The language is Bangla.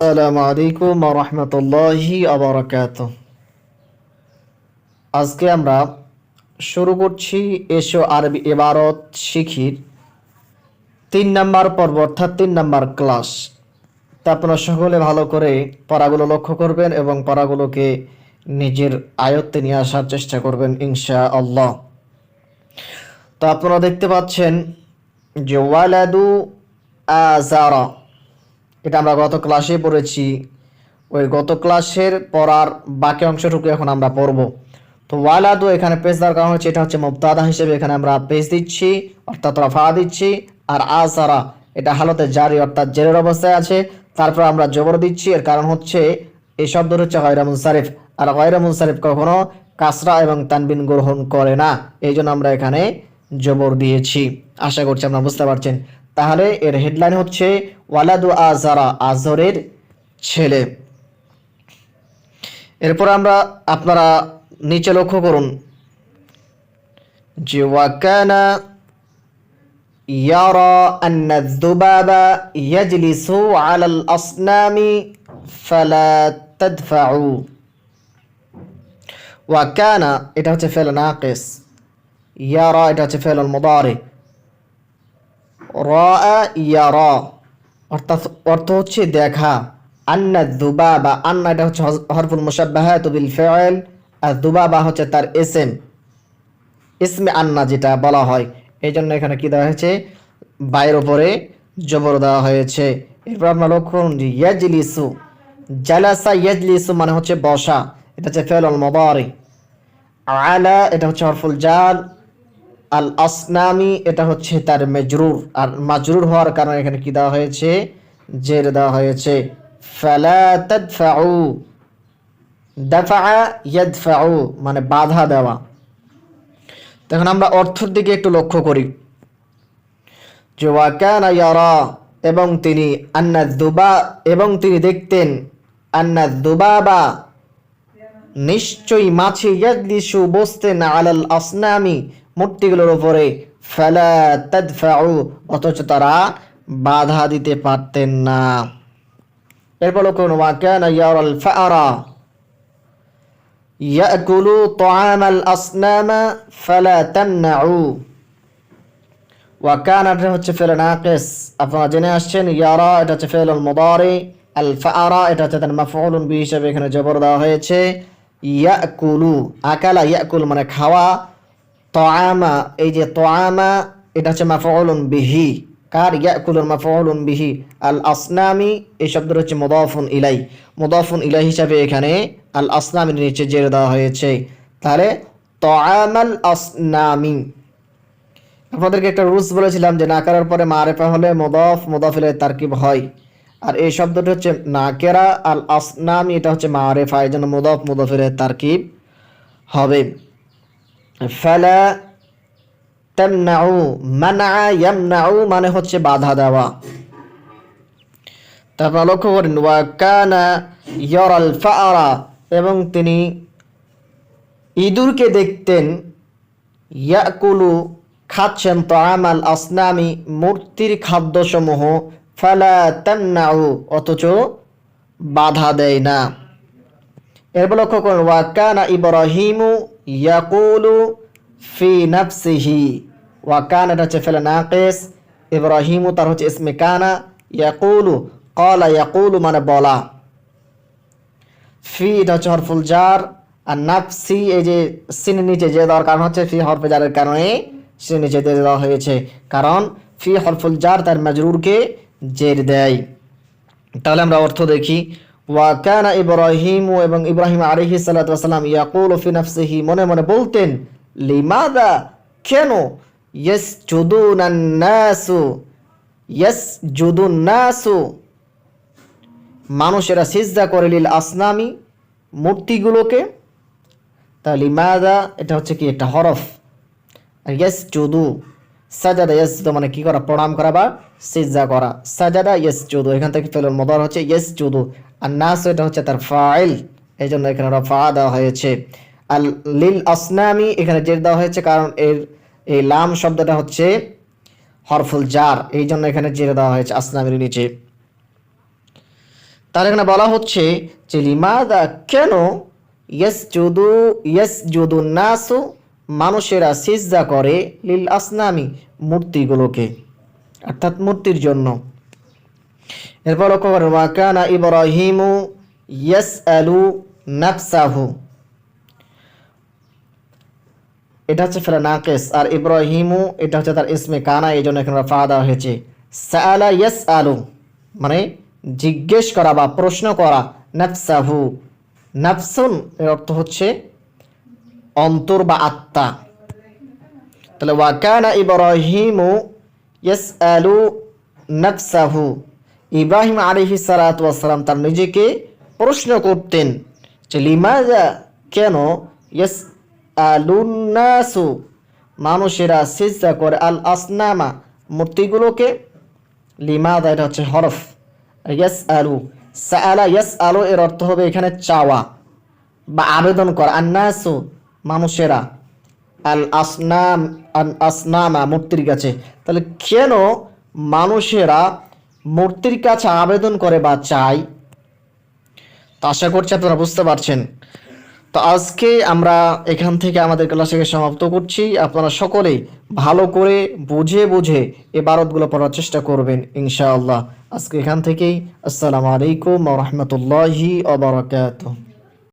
আসসালামু আলাইকুম আজকে আমরা শুরু করছি এসো আরবি ইবারত শিখির তিন নাম্বার পর্ব, অর্থাৎ তিন নাম্বার ক্লাস। তা আপনারা সকলে ভালো করে পড়াগুলো লক্ষ্য করবেন এবং পড়াগুলোকে নিজের আয়ত্তে নিয়ে আসার চেষ্টা করবেন ইনশা আল্লাহ তো আপনারা দেখতে পাচ্ছেন যে, ওয়ালাদু আজারা এটা আমরা গত ক্লাসে পড়েছি। ওই গত ক্লাসের পড়ার বাকি অংশটুকু এখন আমরা পড়ব। তো ওয়ালাদু এখানে পেজ দেওয়ার কারণ হচ্ছে এটা হচ্ছে মুবতাদা হিসেবে এখানে আমরা পেজ দিচ্ছি, অর্থাৎ রফা দিচ্ছি, আর আসারা, এটা হালতে জারি, অর্থাৎ জেরের অবস্থায় আছে। তারপর আমরা জবর দিচ্ছি, এর কারণ হচ্ছে এই শব্দটা হচ্ছে গয়রা মুনসারিফ, আর গয়রা মুনসারিফ কখনো কাসরা এবং তানবিন গ্রহণ করে না। এই জন্য আমরা এখানে জবর দিয়েছি। আশা করছি আপনারা বুঝতে পারছেন। তাহলে এর হেডলাইন হচ্ছে ولد آزارا آزارير چھلے ایر پر آمرا اپنارا نیچے لوگ کرون جی وکانا يرى أن الذباب يجلس على الأصنام فلا تدفع وكان إذا فعل ناقص يرى إذا فعل المضارع رأى يرى অর্থাৎ অর্থ হচ্ছে দেখা। আন্না দুবা বা আন্না এটা হচ্ছে হরফুল মুসাব্বাহাত বিল ফিআল আর দুবা বা হচ্ছে তার এসএম। ইসমে আন্না যেটা বলা হয়। এই জন্য এখানে কি দেওয়া হয়েছে? বাইরের ওপরে জবর দেওয়া হয়েছে। এরপর আমরা লক্ষ্য করুন ইয়াজলিসু, জালাসা ইয়াজলিসু মানে হচ্ছে বসা। এটা হচ্ছে ফেল মুদারি আলা, এটা হচ্ছে হরফুল জাল। আল আসনামি এটা হচ্ছে তার মেজরুর। আর মাজরুর হওয়ার কারণে এখানে কি দেওয়া হয়েছে? জের দেওয়া হয়েছে। মানে বাধা দেওয়া। তখন আমরা অর্থের দিকে একটু লক্ষ্য করি। যে ওয়াকানা এবং তিনি আন্না দুবা, এবং তিনি দেখতেন, আন্না দুবাবা, নিশ্চয়ই মাছি ইয়াজলিসু, বসতেন আলাল আসনামি মূর্তিগুলোর উপরে ফালা অথচ তারা বাধা দিতে পারতেন না। এরপর কোন এটা হচ্ছে আপনারা জেনে আসছেন, ইয়ারা, এটা হচ্ছে ফেল আল এটা হচ্ছে হিসেবে এখানে জবর দেওয়া হয়েছে। মানে খাওয়া। তআমা, এই যে তআমা, এটা হচ্ছে মাফউলুন বিহি। কার ইয়াকুলুর মাফউলুন বিহি? আল আসনামি এই শব্দটা হচ্ছে মুদাফুন ইলাই। মুদাফুন ইলাই হিসাবে এখানে আল আসনামির নিচে জেরে দেওয়া হয়েছে। তাহলে তআমাল আসনামি। আপনাদেরকে একটা রুলস বলেছিলাম যে নাকারার পরে মারেফা হলে মোদফ মোদফিলের তারকিব হয়। আর এই শব্দটি হচ্ছে নাকেরা আল আসনামি এটা হচ্ছে মারেফা, এই জন্য মোদফ মোদফিলের তারকিব হবে। ফালা তামনাউ, মানা ইয়ামনাউ মানে হচ্ছে বাধা দেওয়া। তারপর লক্ষ্য করেন ওয়া কানা ইয়ারাল ফাআরা, এবং তিনি ইঁদুরকে দেখতেন, ইয়াকুলু খাচ্ছেন তামাল আসনামি, মূর্তির খাদ্যসমূহ, ফালা তামনাউ, অথচ বাধা দেয় না। এরপর লক্ষ্য করুন ওয়াকানা ইব্রাহিমু ইয়াকুলু ফি নাফসিহি। ওয়াকান এটা হচ্ছে ফেলে নাকিস ইব্রাহিমু তার হচ্ছে ইসমে কানা। ইয়াকুলু কলা ইয়াকুলু মানে বলা। ফি এটা হচ্ছে হরফুল জার। আর নাফসি এই যে সিনের নিচে যে দেওয়ার কারণ হচ্ছে, ফি হরফে জারের কারণে সিনের নিচে দিয়ে দেওয়া হয়েছে। কারণ ফি হরফুল জার তার মাজরুরকে জের দেয়। তাহলে আমরা অর্থ দেখি। ওয়াকানা ইব্রাহিম এবং ইব্রাহিম আলাইহি সাল্লাতু ওয়াসাল্লাম ইয়াকুলু ফি মনে মনে বলতেন, লিমাদা কেন? ইয়াসজুদুনান নাসু, ইয়াসজুদুন নাসু। মানুষেরা সিজদা করে, লিল আসনামি, মূর্তিগুলোকে। তাহলে লিমাদা, এটা হচ্ছে কি? একটা হরফ। আর ইয়াস চুদু সাজাদা ইয়াস মানে কি করা? প্রণাম করা বা সিজা করা। সাজাদা ইয়েস চুদু এখান থেকে ফেলুন। মদার হচ্ছে ইয়াস চুদু আর নাস এটা হচ্ছে তার ফাইল। এই জন্য এখানে রফা দেওয়া হয়েছে। আর লিল আসনামি, এখানে জের দেওয়া হয়েছে কারণ এর এই লাম শব্দটা হচ্ছে হরফুল জার। এই জন্য এখানে জেরে দেওয়া হয়েছে আসনামের নিচে। তার এখানে বলা হচ্ছে যে, লিমাদা কেন ইয়েস যদু ইয়েস যদু নাসু মানুষেরা সিজদা করে লিল আসনামি মূর্তিগুলোকে, অর্থাৎ মূর্তির জন্য। এরপর লক্ষ্য করেন ওয়াকানা ইব্রাহিমু ইয়াস আলু নাফসাহু। এটা হচ্ছে ফেরা নাকেস, আর ইব্রাহিমু, এটা হচ্ছে তার ইসমে কানা, এই জন্য এখানে ফা দেওয়া হয়েছে। সাআলা ইয়াস আলু মানে জিজ্ঞেস করা বা প্রশ্ন করা, নাফসাহু। নাফসুন এর অর্থ হচ্ছে অন্তর বা আত্মা। তাহলে ওয়াকানা ইব্রাহিমু ইয়াস আলু নাফসাহু। ইব্রাহিম আলিহি সালাতাম তার নিজেকে প্রশ্ন করতেন যে, লিমাজা কেন ইয়াস আলুন্নাসু মানুষেরা সিজদা করে, আল আসনামা? মূর্তিগুলোকে। লিমাদা এটা হচ্ছে হরফ। ইয়াস আলু সাআলা ইয়াস আলু এর অর্থ হবে এখানে চাওয়া বা আবেদন করা। আন্নাসু মানুষেরা। আল আসনাম আল আসনামা, মূর্তির কাছে। তাহলে কেন মানুষেরা মূর্তির কাছে আবেদন করে বা চায়? তো আশা করছি আপনারা বুঝতে পারছেন। তো আজকে আমরা এখান থেকে আমাদের ক্লাসকে সমাপ্ত করছি। আপনারা সকলেই ভালো করে বুঝে বুঝে এই বারতগুলো পড়ার চেষ্টা করবেন, ইনশাআল্লাহ। আজকে এখান থেকেই আসসালামু আলাইকুম রহমতুল্লাহি ওবরাকাতুহ